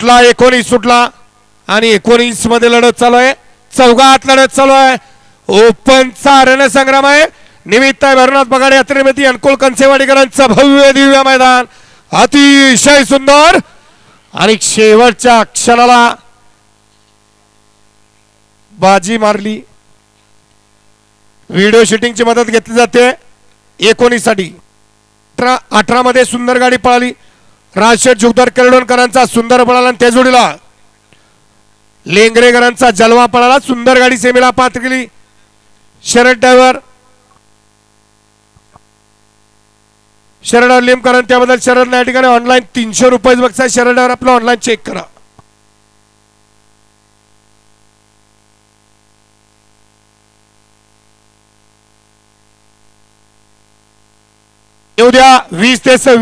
सुटला एकोणीस सुटला आणि एकोणीसमध्ये लढत चालू आहे. चौघात लढत चालू आहे. ओपनचा रणसंग्राम आहे. निमित्त आहे भरनाथ बगाडे यात्रेमध्ये अनुकूल कंसेवाडीकरांचं भव्य दिव्य मैदान. अतिशय सुंदर. आणि शेवटच्या क्षणाला बाजी मारली. व्हिडिओ शूटिंगची मदत घेतली जाते. एकोणीससाठी अठरा मध्ये सुंदर गाडी पळाली. राजशेठ जुगदार केरडोणकरांचा सुंदर पळाला आणि त्या जोडीला लेंगरेकरांचा जलवा पळाला सुंदर गाडी सेमीला पात्र केली. शरद ड्रायव्हर. शरद लिमकरण त्याबद्दल शरद या ठिकाणी ऑनलाईन तीनशे रुपये बघताय. शरद ड्रायव्हर आपलं ऑनलाईन चेक करा. येऊ द्या वीस ते सव्वीस